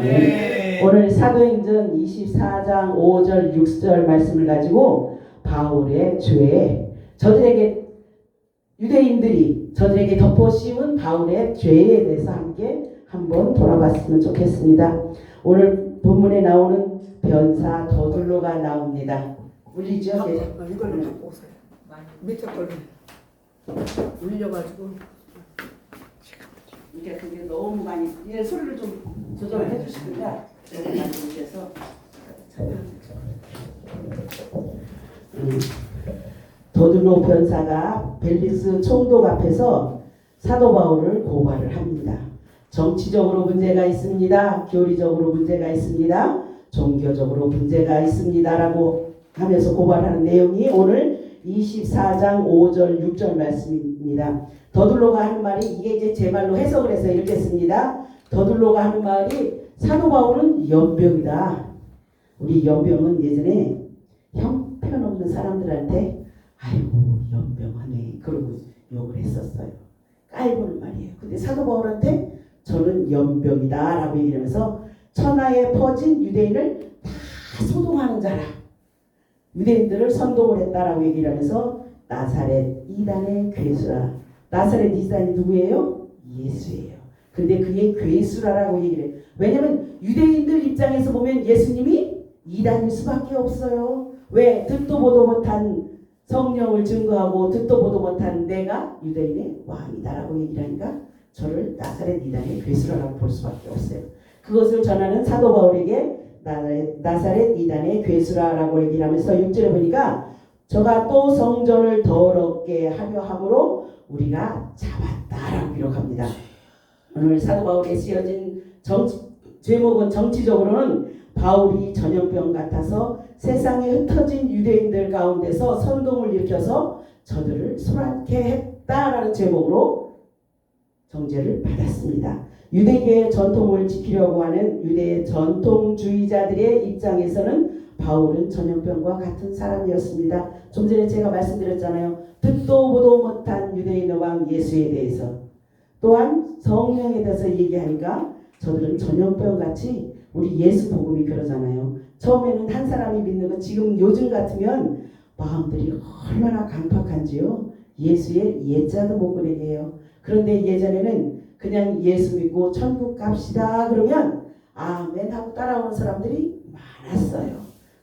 아멘. 오늘 사도행전 24장 5절 6절 말씀을 가지고 바울의 죄 저들에게 유대인들이 저들에게 덮어 씌운 바울의 죄에 대해서 함께 한번 돌아봤으면 좋겠습니다. 오늘 본문에 나오는 변사 더둘로가 나옵니다. 울리죠? 예. 어, 이걸로 갖고 오세요. 밑에 걸로 울려가지고 이게 그게 너무 많이 예, 소리를 좀 조절해 주시든가 제가 만들어서 음, 더들로 변사가 벨리스 총독 앞에서 사도 바울을 고발을 합니다. 정치적으로 문제가 있습니다. 교리적으로 문제가 있습니다. 종교적으로 문제가 있습니다라고 하면서 고발하는 내용이 오늘 24장 5절 6절 말씀입니다. 더둘로가 하는 말이 이게 이제 제 말로 해석을 해서 읽겠습니다. 더둘로가 하는 말이 사도 바울은 연병이다. 우리 연병은 예전에 형편없는 사람들한테 아이고 연병하네 그러고 욕을 했었어요. 깔보는 말이에요. 근데 사도 바울한테 저는 연병이다 라고 얘기하면서 천하에 퍼진 유대인을 다 소동하는 자라. 유대인들을 선동을 했다라고 얘기를 하면서 나사렛 이단의 괴수라. 나사렛 이단이 누구예요? 예수예요. 근데 그게 괴수라라고 얘기를 해요. 왜냐면 유대인들 입장에서 보면 예수님이 이단일 수밖에 없어요. 왜? 듣도 보도 못한 성령을 증거하고 듣도 보도 못한 내가 유대인의 왕이다라고 얘기를 하니까 저를 나사렛 이단의 괴수라고 볼 수밖에 없어요. 그것을 전하는 사도 바울에게 나사렛, 이단의 괴수라라고 얘기를 하면서 6절에 보니까 저가 또 성전을 더럽게 하려 함으로 우리가 잡았다라고 기록합니다. 오늘 사도 바울에 쓰여진 정, 제목은 정치적으로는 바울이 전염병 같아서 세상에 흩어진 유대인들 가운데서 선동을 일으켜서 저들을 소란케 했다라는 제목으로 정죄를 받았습니다. 유대계의 전통을 지키려고 하는 유대 전통주의자들의 입장에서는 바울은 전염병과 같은 사람이었습니다. 좀 전에 제가 말씀드렸잖아요. 듣도 보도 못한 유대인의 왕 예수에 대해서 또한 성령에 대해서 얘기하니까 저들은 전염병 같이 우리 예수 복음이 그러잖아요. 처음에는 한 사람이 믿는 거 지금 요즘 같으면 마음들이 얼마나 강팍한지요. 예수의 예자도 못 그리게 해요. 그런데 예전에는 그냥 예수 믿고 천국 갑시다 그러면 아멘 하고 따라오는 사람들이 많았어요.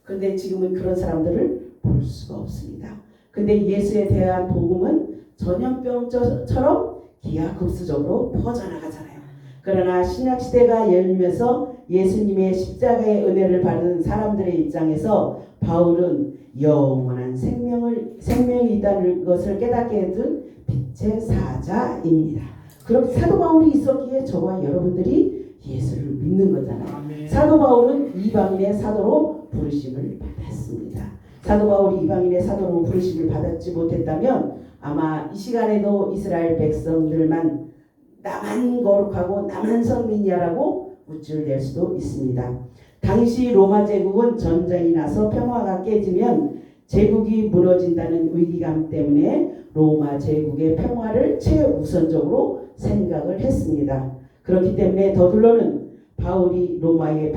근데 지금은 그런 사람들을 볼 수가 없습니다. 근데 예수에 대한 복음은 전염병처럼 기하급수적으로 퍼져나가잖아요. 그러나 신약 시대가 열리면서 예수님의 십자가의 은혜를 받은 사람들의 입장에서 바울은 영원한 생명을 생명이 있다는 것을 깨닫게 해준 빛의 사자입니다. 그럼 사도 바울이 있었기에 저와 여러분들이 예수를 믿는 거잖아요. 아멘. 사도 바울은 이방인의 사도로 부르심을 받았습니다. 사도 바울이 이방인의 사도로 부르심을 받았지 못했다면 아마 이 시간에도 이스라엘 백성들만 나만 거룩하고 나만 선민이야라고 우쭐 낼 수도 있습니다. 당시 로마 제국은 전쟁이 나서 평화가 깨지면 제국이 무너진다는 위기감 때문에 로마 제국의 평화를 최우선적으로 생각을 했습니다. 그렇기 때문에 더둘러는 바울이 로마의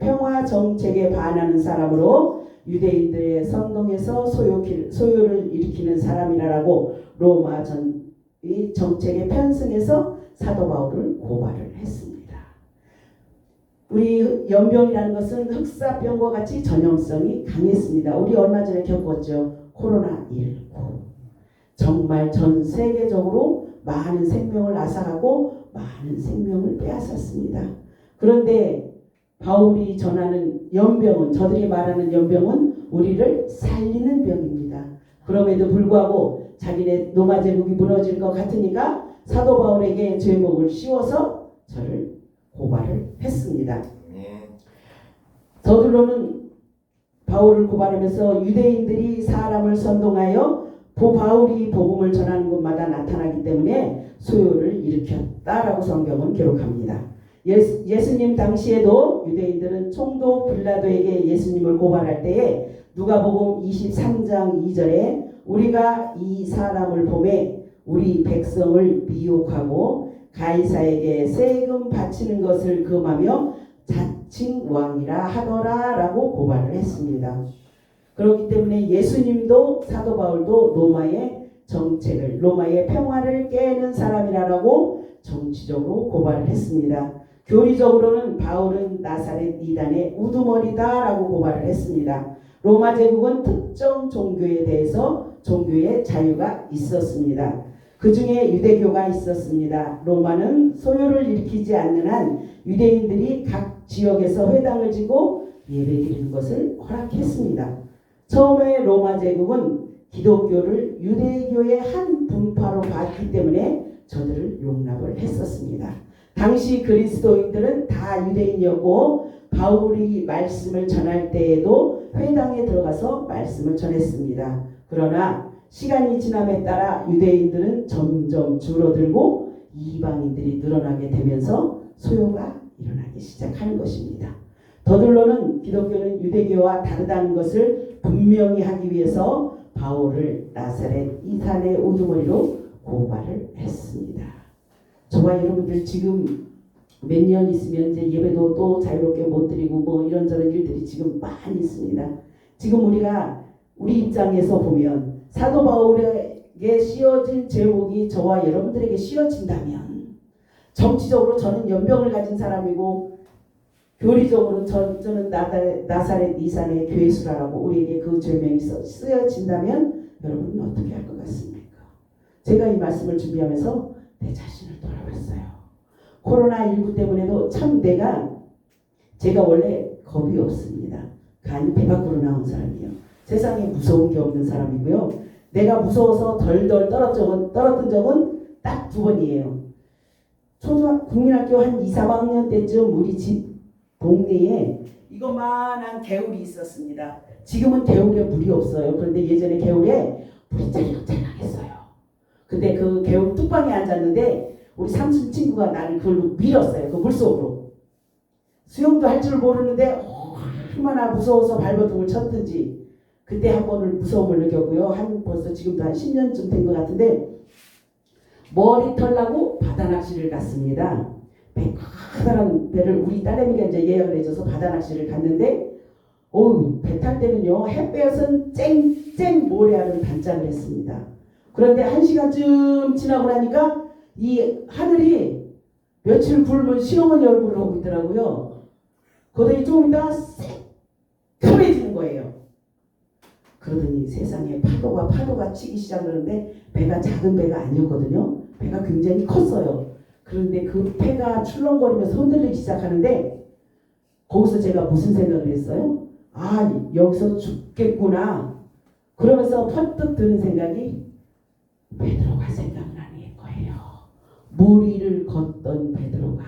평화- 정책에 반하는 사람으로 유대인들의 선동에서 소요, 소요를 일으키는 사람이라고 로마 전, 이 정책에 편승해서 사도 바울을 고발을 했습니다. 우리 연병이라는 것은 흑사병과 같이 전염성이 강했습니다. 우리 얼마 전에 겪었죠. 코로나19. 정말 전 세계적으로 많은 생명을 앗아가고 많은 생명을 빼앗았습니다. 그런데 바울이 전하는 연병은 저들이 말하는 연병은 우리를 살리는 병입니다. 그럼에도 불구하고 자기네 로마 제국이 무너질 것 같으니까 사도 바울에게 죄목을 씌워서 저를 고발을 했습니다. 네. 서둘러는 바울을 고발하면서 유대인들이 사람을 선동하여 보 바울이 복음을 전하는 곳마다 나타나기 때문에 소요를 일으켰다라고 성경은 기록합니다. 예수, 예수님 당시에도 유대인들은 총독 빌라도에게 예수님을 고발할 때에 누가복음 23장 2절에 우리가 이 사람을 보매 우리 백성을 미혹하고 가이사에게 세금 바치는 것을 금하며 자칭 왕이라 하더라라고 고발을 했습니다. 그렇기 때문에 예수님도 사도 바울도 로마의 정책을 로마의 평화를 깨는 사람이라고 정치적으로 고발을 했습니다. 교리적으로는 바울은 나사렛 이단의 우두머리다라고 고발을 했습니다. 로마 제국은 특정 종교에 대해서 종교의 자유가 있었습니다. 그 중에 유대교가 있었습니다. 로마는 소요를 일으키지 않는 한 유대인들이 각 지역에서 회당을 지고 예배 드리는 것을 허락했습니다. 처음에 로마 제국은 기독교를 유대교의 한 분파로 봤기 때문에 저들을 용납을 했었습니다. 당시 그리스도인들은 다 유대인이었고 바울이 말씀을 전할 때에도 회당에 들어가서 말씀을 전했습니다. 그러나 시간이 지남에 따라 유대인들은 점점 줄어들고 이방인들이 늘어나게 되면서 소요가 일어나기 시작하는 것입니다. 더들로는 기독교는 유대교와 다르다는 것을 분명히 하기 위해서 바울을 나사렛 이산의 우두머리로 고발을 했습니다. 저와 여러분들 지금 몇 년 있으면 이제 예배도 또 자유롭게 못 드리고 뭐 이런저런 일들이 지금 많이 있습니다. 지금 우리가 우리 입장에서 보면 사도 바울에게 씌워진 제목이 저와 여러분들에게 씌워진다면 정치적으로 저는 연병을 가진 사람이고 교리적으로 저, 저는 나사렛, 이산의 교회수라라고 우리에게 그 죄명이 써- 쓰여진다면 여러분은 어떻게 할 것 같습니까? 제가 이 말씀을 준비하면서 내 자신을 돌아봤어요. 코로나19 때문에도 참 내가 제가 원래 겁이 없습니다. 간이 배 밖으로 나온 사람이에요. 세상에 무서운 게 없는 사람이고요. 내가 무서워서 덜덜 떨었던, 적은 딱두 번이에요. 초등 국민학교 한 2, 3학년 때쯤 우리 집 동네에 이거만한 개울이 있었습니다. 지금은 개울에 물이 없어요. 그런데 예전에 개울에 물이 짤랑짤랑했어요. 근데 그 개울 뚝방에 앉았는데 우리 삼촌 친구가 나를 그걸로 밀었어요. 그 물속으로. 수영도 할 줄 모르는데 얼마나 무서워서 발버둥을 쳤든지 그때 한 번을 무서움을 느꼈고요. 한 벌써 지금도 한 10년쯤 된 것 같은데 머리 털라고 바다 낚시를 갔습니다. 배 커다란 배를 우리 딸내미가 이제 예약을 해줘서 바다 낚시를 갔는데 어우 배탈 때는요 햇볕은 쨍쨍 모래알을 반짝을 했습니다. 그런데 한 시간쯤 지나고 나니까 이 하늘이 며칠 굶은 시어머니 얼굴을 하고 있더라고요. 그러더니 조금 이따 새카매지는 거예요. 그러더니 세상에 파도가 파도가 치기 시작하는데 배가 작은 배가 아니었거든요. 배가 굉장히 컸어요. 그런데 그 배가 출렁거리면서 흔들리기 시작하는데 거기서 제가 무슨 생각을 했어요? 아 여기서 죽겠구나. 그러면서 퍼뜩 드는 생각이 베드로가 생각나는 거예요. 물 위를 걷던 베드로가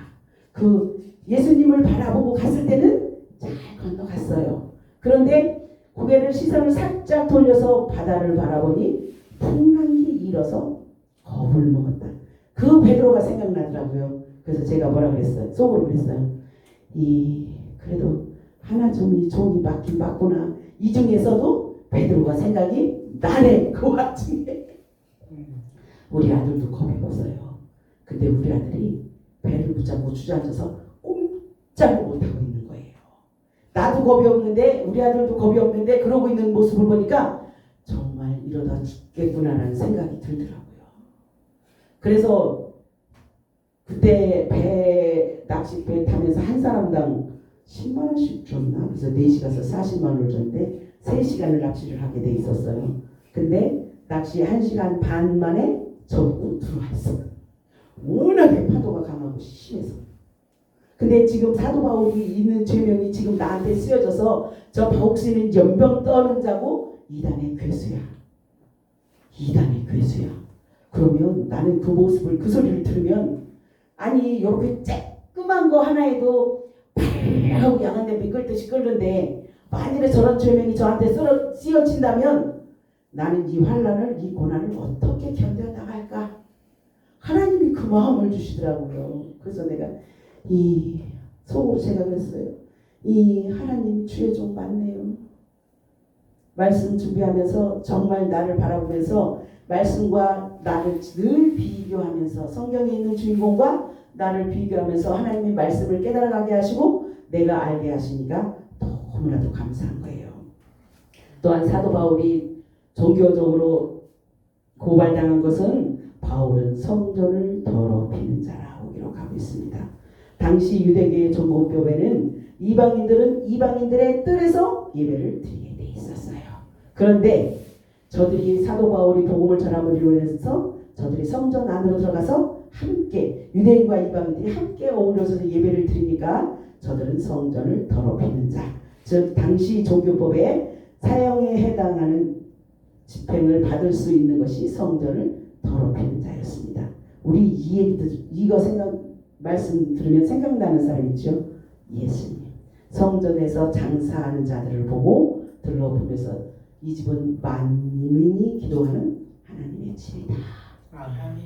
그 예수님을 바라보고 갔을 때는 잘 건너갔어요. 그런데 고개를 시선을 살짝 돌려서 바다를 바라보니 풍랑이 일어서 겁을 먹었다. 그 베드로가 생각나더라고요. 그래서 제가 뭐라 그랬어요? 속으로 그랬어요. 이 그래도 하나 좀이 종이 맞긴 맞구나. 이 중에서도 베드로가 생각이 나네. 그 와중에 우리 아들도 겁이 없어요. 근데 우리 아들이 배를 붙잡고 주저앉아서 꼼짝을 못하고 있는 거예요. 나도 겁이 없는데 우리 아들도 겁이 없는데 그러고 있는 모습을 보니까 정말 이러다 죽겠구나라는 생각이 들더라고요. 그래서 그때 배 낚싯배 타면서 한 사람당 10만 원씩 줬나? 그래서 4시 가서 40만 원을 줬는데 3시간을 낚시를 하게 돼 있었어요. 근데 낚시 1시간 반 만에 접고 들어왔어. 워낙에 파도가 강하고 심해서. 근데 지금 사도 바울이 있는 죄명이 지금 나한테 쓰여져서 저 바옥씨는 연병 떠는 자고 이단의 괴수야. 이단의 괴수야. 그러면 나는 그 모습을 그 소리를 들으면 아니 이렇게 쬐끄만 거 하나에도 하고 양한 냄비 끓듯이 끓는데 만일에 저런 죄명이 저한테 쓰러, 씌어진다면 나는 이 환란을 이 고난을 어떻게 견뎌 나갈까? 하나님이 그 마음을 주시더라고요. 그래서 내가 이 속으로 생각했어요. 이 하나님 주의 종 맞네요. 말씀 준비하면서 정말 나를 바라보면서 말씀과 나를 늘 비교하면서 성경에 있는 주인공과 나를 비교하면서 하나님의 말씀을 깨달아가게 하시고 내가 알게 하시니까 너무나도 감사한 거예요. 또한 사도 바울이 종교적으로 고발당한 것은 바울은 성전을 더럽히는 자라고 기록하고 있습니다. 당시 유대계의 종목교회는 이방인들은 이방인들의 뜰에서 예배를 드리게 돼 있었어요. 그런데 저들이 사도 바울이 복음을 전함으로 인해서 저들이 성전 안으로 들어가서 함께 유대인과 이방인들이 함께 어울려서 예배를 드리니까 저들은 성전을 더럽히는 자, 즉 당시 종교법에 사형에 해당하는 집행을 받을 수 있는 것이 성전을 더럽히는 자였습니다. 우리 이 얘기 듣, 이거 생각 말씀 들으면 생각나는 사람 있죠? 예수님. 성전에서 장사하는 자들을 보고 들러보면서 이 집은 만민이 기도하는 하나님의 집이다.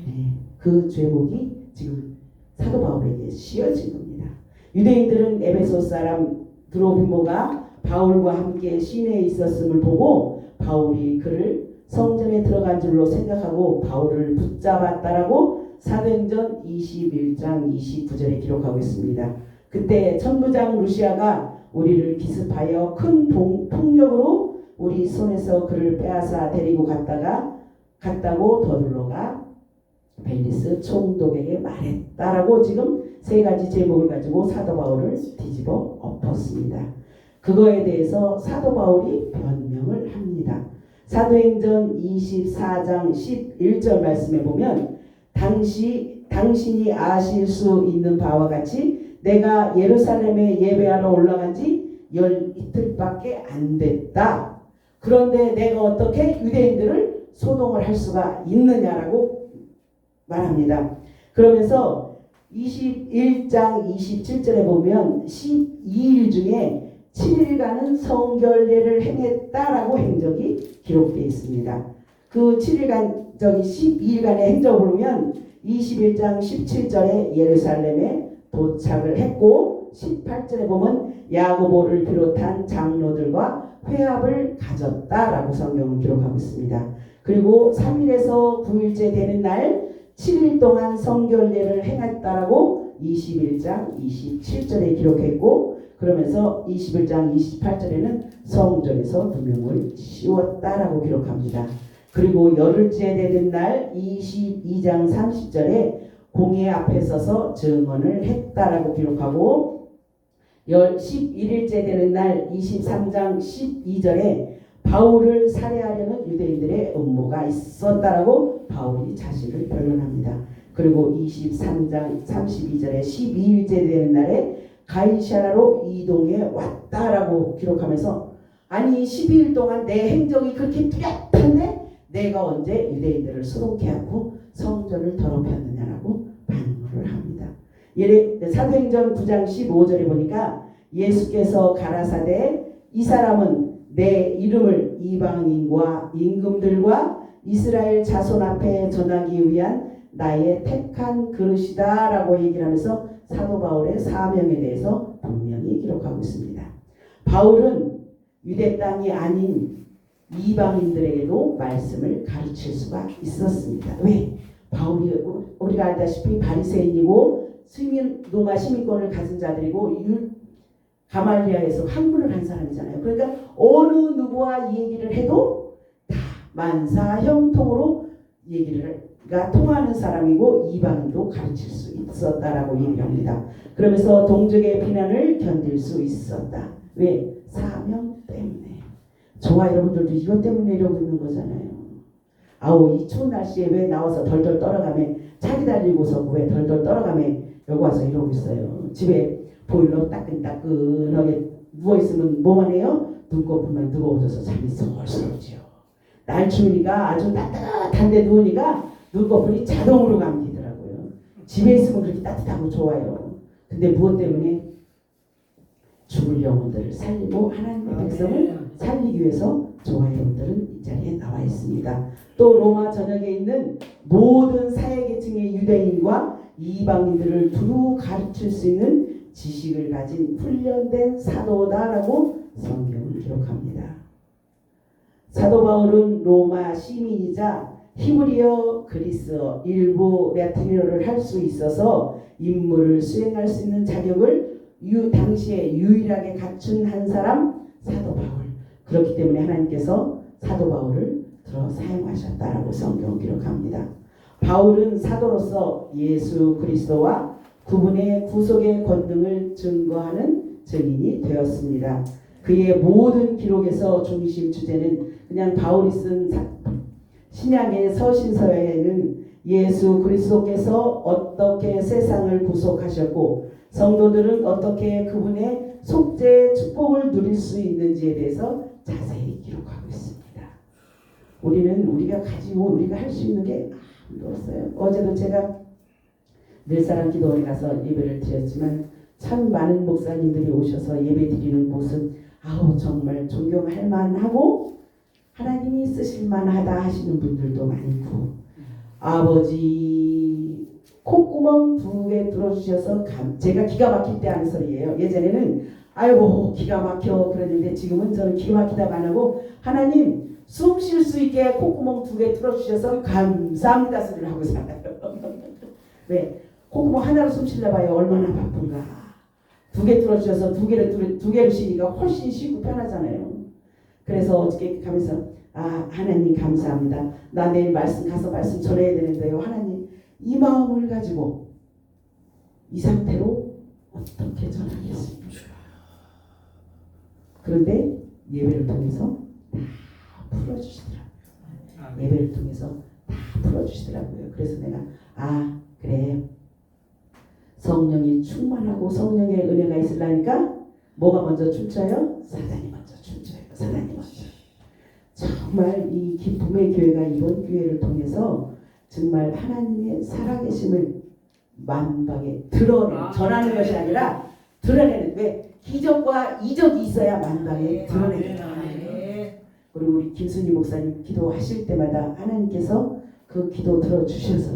네, 그 죄목이 지금 사도 바울에게 씌어진 겁니다. 유대인들은 에베소 사람 드로비모가 바울과 함께 시내에 있었음을 보고 바울이 그를 성전에 들어간 줄로 생각하고 바울을 붙잡았다라고 사도행전 21장 29절에 기록하고 있습니다. 그때 천부장 루시아가 우리를 기습하여 큰 동- 폭력으로 우리 손에서 그를 빼앗아 데리고 갔다가 갔다고 더둘러가 벨리스 총독에게 말했다라고 지금 세 가지 제목을 가지고 사도 바울을 뒤집어 엎었습니다. 그거에 대해서 사도 바울이 변명을 합니다. 사도행전 24장 11절 말씀에 보면 당시 당신이 아실 수 있는 바와 같이 내가 예루살렘에 예배하러 올라간 지 열 이틀밖에 안 됐다. 그런데 내가 어떻게 유대인들을 소동을 할 수가 있느냐라고 말합니다. 그러면서 21장 27절에 보면 12일 중에 7일간은 성결례를 행했다라고 행적이 기록되어 있습니다. 그 7일간 저기 12일간의 행적을 보면 21장 17절에 예루살렘에 도착을 했고 18절에 보면 야고보를 비롯한 장로들과 회합을 가졌다라고 성경은 기록하고 있습니다. 그리고 3일에서 9일째 되는 날 7일 동안 성결례를 행했다라고 21장 27절에 기록했고 그러면서 21장 28절에는 성전에서 두 명을 씌웠다라고 기록합니다. 그리고 열흘째 되는 날 22장 30절에 공회 앞에 서서 증언을 했다라고 기록하고 열 11일째 되는 날 23장 12절에 바울을 살해하려는 유대인들의 음모가 있었다라고 바울이 자신을 변론합니다. 그리고 23장 32절에 12일째 되는 날에 가이샤라로 이동해 왔다라고 기록하면서 아니 12일 동안 내 행적이 그렇게 뚜렷한데 내가 언제 유대인들을 소동케 하고 성전을 더럽혔느냐라고 반문을 합니다. 사도행전 9장 15절에 보니까 예수께서 가라사대 이 사람은 내 이름을 이방인과 임금들과 이스라엘 자손 앞에 전하기 위한 나의 택한 그릇이다라고 얘기를 하면서 사도 바울의 사명에 대해서 분명히 기록하고 있습니다. 바울은 유대 땅이 아닌 이방인들에게도 말씀을 가르칠 수가 있었습니다. 왜? 바울이 우리가 알다시피 바리새인이고 시민 로마 시민권을 가진 자들이고 율 가말리아에서 학문을 한 사람이잖아요. 그러니까 어느 누구와 얘기를 해도 다 만사 형통으로 얘기를 가 통하는 사람이고 이방인도 가르칠 수 있었다라고 얘기를 합니다. 그러면서 동족의 비난을 견딜 수 있었다. 왜? 사명 때문에. 저와 여러분들도 이것 때문에 이러고 있는 거잖아요. 아우 이 추운 날씨에 왜 나와서 덜덜 떨어가며 차기 달리고서 왜 덜덜 떨어가며 여기 와서 이러고 있어요. 집에 보일러 따끈따끈하게 누워 있으면 뭐만 해요? 눈꺼풀만 뜨거워져서 잠이 솔솔 오지요. 날 추우니까 아주 따뜻한데 누우니까 눈꺼풀이 자동으로 감기더라고요. 집에 있으면 그렇게 따뜻하고 좋아요. 근데 무엇 때문에 죽을 영혼들을 살리고 하나님의 백성을 살리기 위해서 저와 여러분들은 이 자리에 나와 있습니다. 또 로마 전역에 있는 모든 사회계층의 유대인과 이방인들을 두루 가르칠 수 있는 지식을 가진 훈련된 사도다라고 성경은 기록합니다. 사도 바울은 로마 시민이자 히브리어, 그리스어, 일부 라틴어를 할 수 있어서 임무를 수행할 수 있는 자격을 유, 당시에 유일하게 갖춘 한 사람 사도 바울. 그렇기 때문에 하나님께서 사도 바울을 들어 사용하셨다라고 성경 기록합니다. 바울은 사도로서 예수 그리스도와 그분의 구속의 권능을 증거하는 증인이 되었습니다. 그의 모든 기록에서 중심 주제는 그냥 바울이 쓴 사- 신약의 서신서에는 예수 그리스도께서 어떻게 세상을 구속하셨고 성도들은 어떻게 그분의 속죄 축복을 누릴 수 있는지에 대해서 자세히 기록하고 있습니다. 우리는 우리가 가지고 우리가 할 수 있는 게 아무도 없어요. 어제도 제가 늘사랑 기도원에 가서 예배를 드렸지만 참 많은 목사님들이 오셔서 예배 드리는 모습 아우 정말 존경할 만하고 하나님이 쓰실 만하다 하시는 분들도 많고 아버지 콧구멍 두개 들어주셔서 감, 제가 기가 막힐 때 하는 소리예요. 예전에는 아이고 기가 막혀 그랬는데 지금은 저는 기가 막히다가 안 하고 하나님 숨 쉴 수 있게 콧구멍 두개 틀어주셔서 감사합니다 소리를 하고 살아요. 왜? 콧구멍 하나로 숨 쉬려봐요 얼마나 바쁜가. 두개 틀어주셔서 두 개를 두, 두 개를 쉬니까 훨씬 쉽고 편하잖아요. 그래서 어저께 가면서 아 하나님 감사합니다. 나 내일 말씀 가서 말씀 전해야 되는데요. 하나님 이 마음을 가지고 이 상태로 어떻게 전하겠습니까? 그런데 예배를 통해서 다 풀어주시더라고요. 예배를 통해서 다 풀어주시더라고요. 그래서 내가 아 그래 성령이 충만하고 성령의 은혜가 있으려니까 뭐가 먼저 춤춰요? 사단이 먼저 춤춰요. 사단이 먼저. 정말 이 기쁨의 교회가 이번 기회를 통해서 정말 하나님의 살아계심을 만방에 드러내는 전하는 것이 아니라 드러내는 왜 기적과 이적이 있어야 만방에 드러내는 거예요. 네. 그리고 우리 김순희 목사님 기도하실 때마다 하나님께서 그 기도 들어주셔서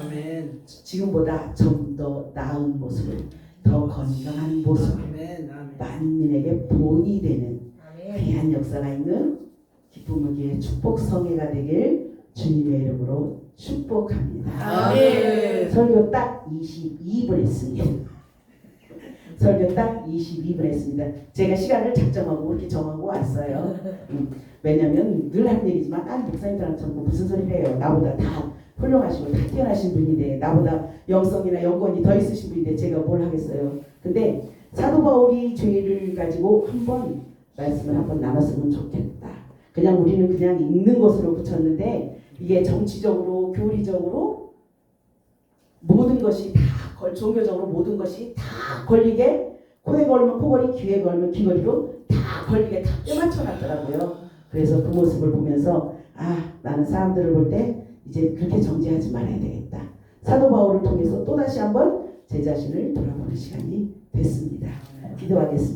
아멘. 지금보다 좀 더 나은 모습을 더 건강한 모습을 아멘. 아멘. 만민에게 본이 되는. 귀한 역사가 있는 기쁨의 기회 축복 성회가 되길 주님의 이름으로 축복합니다. 아멘. 설교 딱 22분 했습니다. 설교 딱 22분 했습니다. 제가 시간을 작정하고 그렇게 정하고 왔어요. 음, 왜냐면 늘 하는 얘기지만 딴 목사님들한테 뭐 무슨 소리를 해요. 나보다 다 훌륭하시고 다 뛰어나신 분인데 나보다 영성이나 영권이 더 있으신 분인데 제가 뭘 하겠어요. 근데 사도 바울이 죄를 가지고 한번 말씀을 한번 나눴으면 좋겠다. 그냥 우리는 그냥 읽는 것으로 붙였는데 이게 정치적으로 교리적으로 모든 것이 다 걸, 종교적으로 모든 것이 다 걸리게 코에 걸면 코걸이, 귀에 걸면 귀걸이로 다 걸리게 다 꿰맞춰 놨더라고요. 그래서 그 모습을 보면서 아 나는 사람들을 볼 때 이제 그렇게 정죄하지 말아야 되겠다. 사도 바울을 통해서 또 다시 한번 제 자신을 돌아보는 시간이 됐습니다. 기도하겠습니다.